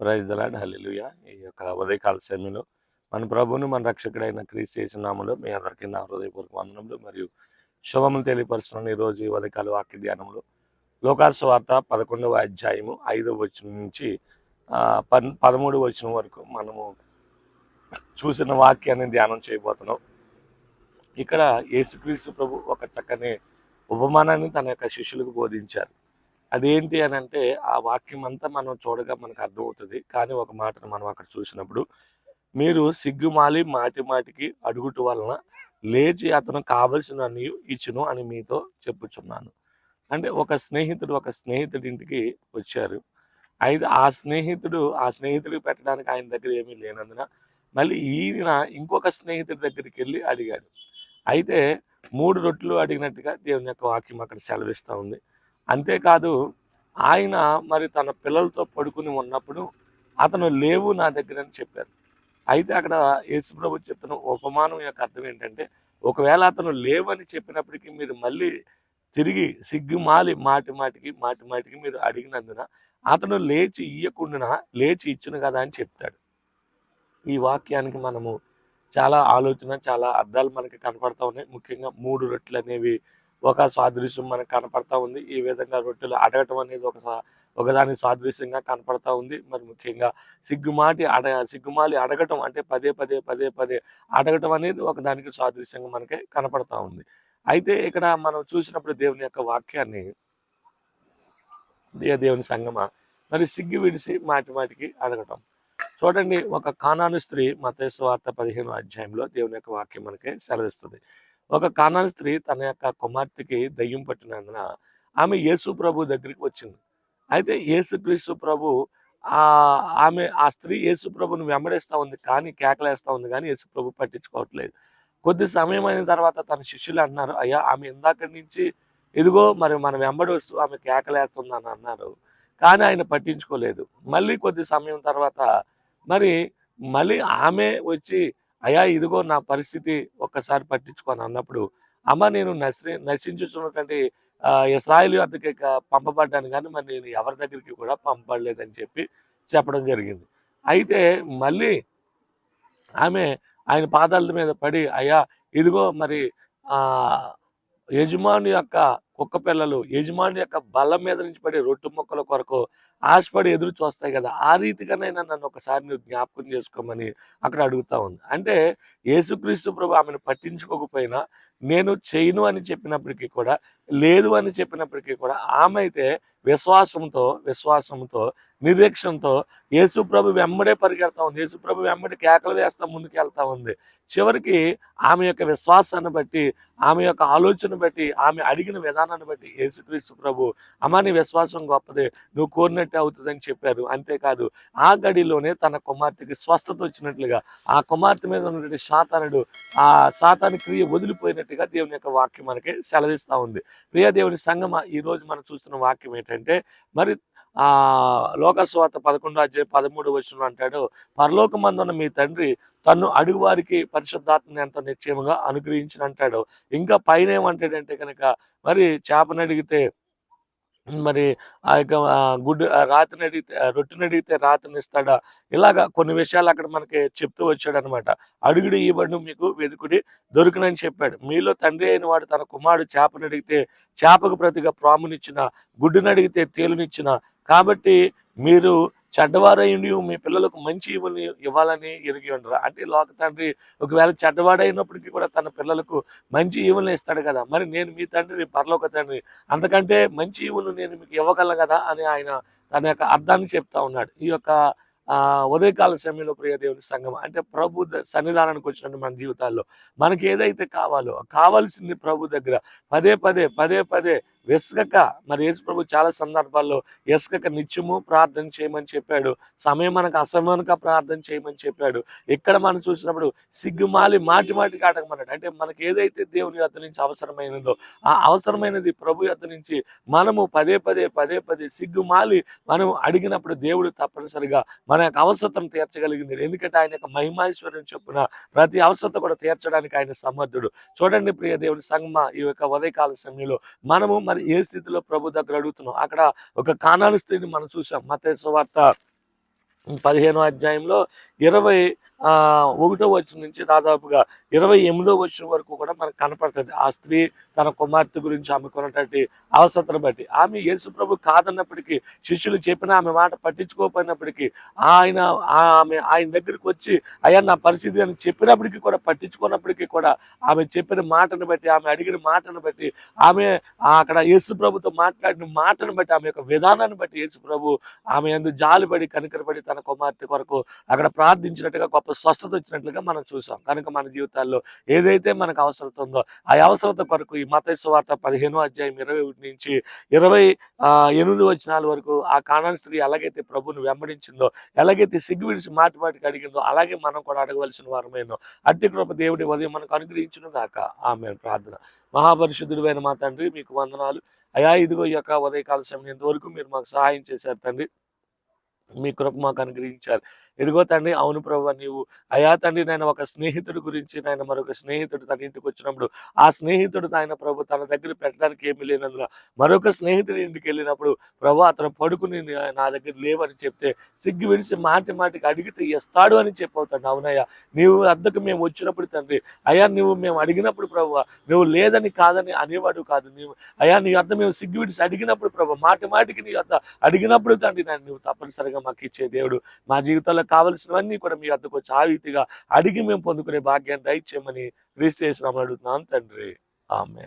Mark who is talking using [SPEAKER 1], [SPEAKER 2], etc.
[SPEAKER 1] Praise the Lord హల్లెలూయ. ఈ యొక్క ఉదయకాల సమయంలో మన ప్రభువును మన రక్షకుడైన క్రీస్తు చేసిన నామంలో మీ అందరికీ నా హృదయపూర్వక వందనములు మరియు శుభములు తెలియపరుస్తున్నాను. ఈరోజు ఈ ఉదయకాల వాక్య ధ్యానంలో లోకాసు వార్త పదకొండవ అధ్యాయము ఐదవ వచనం నుంచి పన్ పదమూడు వచనం వరకు మనము చూసిన వాక్యాన్ని ధ్యానం చేయబోతున్నాం. ఇక్కడ యేసుక్రీస్తు ప్రభు ఒక చక్కని ఉపమానాన్ని తన యొక్క శిష్యులకు బోధించారు. అదేంటి అని అంటే ఆ వాక్యం అంతా మనం చూడగా మనకు అర్థమవుతుంది. కానీ ఒక మాటను మనం అక్కడ చూసినప్పుడు మీరు సిగ్గుమాలి మాటి మాటికి అడుగుట వలన లేచి అతను కావలసిన ఇచ్చును అని మీతో చెప్పుచున్నాను. అంటే ఒక స్నేహితుడు ఒక స్నేహితుడి ఇంటికి వచ్చారు. అయితే ఆ స్నేహితుడు ఆ స్నేహితుడికి పెట్టడానికి ఆయన దగ్గర ఏమీ లేనందున మళ్ళీ ఈయన ఇంకొక స్నేహితుడి దగ్గరికి వెళ్ళి అడిగాడు. అయితే మూడు రొట్టెలు అడిగినట్టుగా దేవుని యొక్క వాక్యం అక్కడ సెలవిస్తూ ఉంది. అంతేకాదు ఆయన మరి తన పిల్లలతో పడుకుని ఉన్నప్పుడు అతను లేవు నా దగ్గర అని చెప్పారు. అయితే అక్కడ యేసుప్రభు చెప్తున్న ఉపమానం యొక్క అర్థం ఏంటంటే ఒకవేళ అతను లేవని చెప్పినప్పటికీ మీరు మళ్ళీ తిరిగి సిగ్గుమాలి మాటి మాటికి మాటి మాటికి మీరు అడిగినందున అతను లేచి ఇయ్యకుండా లేచి ఇచ్చును కదా అని చెప్తాడు. ఈ వాక్యానికి మనము చాలా ఆలోచన చాలా అర్థాలు మనకి కనపడతా ఉన్నాయి. ముఖ్యంగా మూడు రొట్టెలు అనేవి ఒక సాదృశ్యం మనకు కనపడతా ఉంది. ఈ విధంగా రొట్టెలు అడగటం అనేది ఒక ఒకదాని సాదృశ్యంగా కనపడతా ఉంది. మరి ముఖ్యంగా సిగ్గుమాటి అడ సిగ్గుమాలి అడగటం అంటే పదే పదే పదే పదే అడగటం అనేది ఒకదానికి సాదృశ్యంగా మనకి కనపడతా ఉంది. అయితే ఇక్కడ మనం చూసినప్పుడు దేవుని యొక్క వాక్యాన్ని దేవుని సంగమ మరి సిగ్గు విడిసి మాటి మాటికి అడగటం. చూడండి ఒక కానాను స్త్రీ మతేశ్వార్త పదిహేను అధ్యాయంలో దేవుని యొక్క వాక్యం మనకి సెలవిస్తుంది. ఒక కానాను స్త్రీ తన యొక్క కుమార్తెకి దయ్యం పట్టినందున ఆమె యేసు ప్రభు దగ్గరికి వచ్చింది. అయితే యేసుక్రీస్తు ప్రభు ఆ ఆమె ఆ స్త్రీ యేసు ప్రభుని వెంబడేస్తూ ఉంది కానీ కేకలేస్తూ ఉంది కానీ యేసు ప్రభు పట్టించుకోవట్లేదు. కొద్ది సమయం అయిన తర్వాత తన శిష్యులు అన్నారు అయ్యా ఆమె ఇందాక నుంచి ఇదిగో మరి మన వెంబడి వస్తూ ఆమె కేకలేస్తుంది అని అన్నారు కానీ ఆయన పట్టించుకోలేదు. మళ్ళీ కొద్ది సమయం తర్వాత మరి మళ్ళీ ఆమె వచ్చి అయ్యా ఇదిగో నా పరిస్థితి ఒక్కసారి పట్టించుకొని అన్నప్పుడు అమ్మ నేను నశి నశించుతున్నటువంటి ఇస్రాయిల్ ఇస్రాయేలు పంపబడ్డాను కానీ మరి నేను ఎవరి దగ్గరికి కూడా పంపబడలేదని చెప్పి చెప్పడం జరిగింది. అయితే మళ్ళీ ఆమె ఆయన పాదాల మీద పడి అయ్యా ఇదిగో మరి ఆ యజమాని యొక్క కుక్క పిల్లలు యజమాని యొక్క బల్ల మీద నుంచి పడి రొట్టు మొక్కల కొరకు ఆశపడి ఎదురు చూస్తాయి కదా. ఆ రీతిగానైనా నన్ను ఒకసారి నువ్వు జ్ఞాపకం చేసుకోమని అక్కడ అడుగుతా ఉంది. అంటే యేసుక్రీస్తు ప్రభు ఆమెను పట్టించుకోకపోయినా నేను చేయను అని చెప్పినప్పటికీ కూడా లేదు అని చెప్పినప్పటికీ కూడా ఆమె అయితే విశ్వాసంతో విశ్వాసంతో నిరీక్షణతో యేసుప్రభు వెంబడే పరిగెడతా ఉంది. యేసుప్రభు వెంబడి కేకలు వేస్తా ముందుకు వెళ్తా ఉంది. చివరికి ఆమె యొక్క విశ్వాసాన్ని బట్టి ఆమె యొక్క ఆలోచన బట్టి ఆమె అడిగిన విధానాన్ని బట్టి యేసుక్రీస్తు ప్రభు అమ్మ నీ విశ్వాసం గొప్పదే నువ్వు కోరినట్టే అవుతుందని చెప్పారు. అంతేకాదు ఆ గడిలోనే తన కుమార్తెకి స్వస్థత వచ్చినట్లుగా ఆ కుమార్తె మీద ఉన్నటువంటి సాతానుడు ఆ సాతాని క్రియ వదిలిపోయినట్టుగా దేవుని యొక్క వాక్యం మనకి సెలవిస్తూ ఉంది. ప్రియ దేవుని సంగమ ఈ రోజు మనం చూస్తున్న వాక్యం ఏంటంటే మరి ఆ లోకస్వాత పదకొండు అధ్యాయ పదమూడు వచ్చిన అంటాడు పరలోకమందున్న మీ తండ్రి తను అడుగు వారికి పరిశుద్ధాత్మని ఎంతో నిశ్చయముగా అనుగ్రహించిన అంటాడు ఇంకా పైన ఏమంటాడంటే కనుక మరి చేపనడిగితే మరి ఆ యొక్క గుడ్డు రాత్రిని రాతిని అడిగితే రొట్టెని అడిగితే రాతిని ఇస్తాడా ఇలాగా కొన్ని విషయాలు అక్కడ మనకి చెప్తూ వచ్చాడు అనమాట అడుగుడు ఇవ్వడు మీకు వెతుకుడి దొరికినని చెప్పాడు. మీలో తండ్రి అయిన వాడు తన కుమారుడు చేపను అడిగితే చేపకు ప్రతిగా ప్రామునిచ్చిన గుడ్డుని అడిగితే తేలునిచ్చిన. కాబట్టి మీరు చెడ్డవారైండి మీ పిల్లలకు మంచి ఇవ్వని ఇవ్వాలని ఎరిగి ఉండరు? అంటే లోక తండ్రి ఒకవేళ చెడ్డవాడైనప్పటికీ కూడా తన పిల్లలకు మంచి ఈవులను ఇస్తాడు కదా మరి నేను మీ తండ్రిని పరలోక తండ్రి అంతకంటే మంచి ఈవులు నేను మీకు ఇవ్వగలను కదా అని ఆయన తన యొక్క అర్థాన్ని చెప్తా ఉన్నాడు. ఈ యొక్క ఉదయకాల సమయంలో ప్రియ దేవుని సంఘం అంటే ప్రభు సన్నిధానానికి వచ్చినట్టు మన జీవితాల్లో మనకి ఏదైతే కావాలో కావాల్సింది ప్రభు దగ్గర పదే పదే పదే పదే వెస్కక మరి యేసు ప్రభు చాలా సందర్భాల్లో ఎస్కక నిత్యము ప్రార్థన చేయమని చెప్పాడు. సమయం మనకు అసమనక ప్రార్థన చేయమని చెప్పాడు. ఇక్కడ మనం చూసినప్పుడు సిగ్గుమాలి మాటి మాటికి అడగమన్నాడు అంటే మనకి ఏదైతే దేవుని యొద్ద నుంచి అవసరమైనదో ఆ అవసరమైనది ప్రభు యొద్ద నుంచి మనము పదే పదే పదే పదే సిగ్గుమాలి మనం అడిగినప్పుడు దేవుడు తప్పనిసరిగా మన యొక్క అవసరం తీర్చగలిగింది. ఎందుకంటే ఆయన యొక్క మహిమాశ్వర్యం చొప్పున ప్రతి అవసరత కూడా తీర్చడానికి ఆయన సమర్థుడు. చూడండి ప్రియ దేవుని సంగమ ఈ యొక్క ఉదయకాల సమయంలో మనము మరి ఏ స్థితిలో ప్రభు దగ్గర అడుగుతున్నాం అక్కడ ఒక కానాలు స్త్రీని మనం చూసాం మత వార్త పదిహేనో అధ్యాయంలో ఇరవై ఆ, ఒకటో వచ్చిన నుంచి దాదాపుగా ఇరవై ఎనిమిదో వచ్చిన వరకు కూడా మనకు కనపడుతుంది. ఆ స్త్రీ తన కుమార్తె గురించి ఆమె కొన్నటువంటి అవసరతను బట్టి. ఆమె యేసు ప్రభు కాదన్నప్పటికీ శిష్యులు చెప్పిన ఆమె మాట పట్టించుకోకపోయినప్పటికీ ఆయన ఆమె ఆయన దగ్గరికి వచ్చి అయ్యా నా పరిస్థితి అని చెప్పినప్పటికీ కూడా పట్టించుకున్నప్పటికీ కూడా ఆమె చెప్పిన మాటను బట్టి ఆమె అడిగిన మాటను బట్టి ఆమె అక్కడ యేసు ప్రభుతో మాట్లాడిన మాటను బట్టి ఆమె యొక్క విధానాన్ని బట్టి యేసు ప్రభు ఆమె ఎందు జాలిపడి కనికరపడి తన కుమార్తె కొరకు అక్కడ ప్రార్థించినట్టుగా గొప్ప స్వస్థత వచ్చినట్లుగా మనం చూసాం. కనుక మన జీవితాల్లో ఏదైతే మనకు అవసరత ఉందో ఆ అవసరత కొరకు ఈ మత వార్త పదిహేను అధ్యాయం ఇరవై ఒకటి నుంచి ఇరవై ఎనిమిది వచనాల వరకు ఆ కానాని స్త్రీ ఎలాగైతే ప్రభుని వెంబడించిందో ఎలాగైతే సిగ్గు విడిచి మాటి మాటికి అడిగిందో అలాగే మనం కూడా అడగవలసిన వారమేనో అట్టి కృప దేవుడి ఉదయం మనకు అనుగ్రహించును గాక. ఆమె ప్రార్థన. మహాపరిశుద్ధుడైన మా తండ్రి మీకు వందనాలు. అయా ఇదిగో ఈ యొక్క ఉదయకాల సమయం ఇంతవరకు మీరు మాకు సహాయం చేశారు తండ్రి. మీ కృప మాకు అనుగ్రహించారు. ఇదిగో తండ్రి అవును ప్రభు నీవు అయా తండ్రి నేను ఒక స్నేహితుడి గురించి నాయన మరొక స్నేహితుడు తన ఇంటికి వచ్చినప్పుడు ఆ స్నేహితుడు ఆయన ప్రభు తన దగ్గర పెట్టడానికి ఏమీ లేనందున మరొక స్నేహితుడి ఇంటికి వెళ్ళినప్పుడు ప్రభు అతను పడుకుని నా దగ్గర లేవని చెప్తే సిగ్గు విడిచి మాటి మాటికి అడిగితే ఇస్తాడు అని చెప్పవుతాడు. అవునయ్యా నీవు అద్దకు మేము వచ్చినప్పుడు తండ్రి అయ్యా నువ్వు మేము అడిగినప్పుడు ప్రభు నువ్వు లేదని కాదని అనేవాడు కాదు. నీవు అయ్యా నీ అద్ద మేము సిగ్గు విడిచి అడిగినప్పుడు ప్రభు మాటి మాటికి నీ అద్ద అడిగినప్పుడు తండ్రి నన్ను నువ్వు తప్పనిసరిగా మాకు ఇచ్చే దేవుడు. మా జీవితంలో కావలసినవన్నీ కూడా మీ అద్దకు వచ్చి ఆ రీతిగా అడిగి మేము పొందుకునే భాగ్యాన్ని దయచేయమని క్రీస్తు చేసినామని అడుగుతున్నాను తండ్రి. ఆమె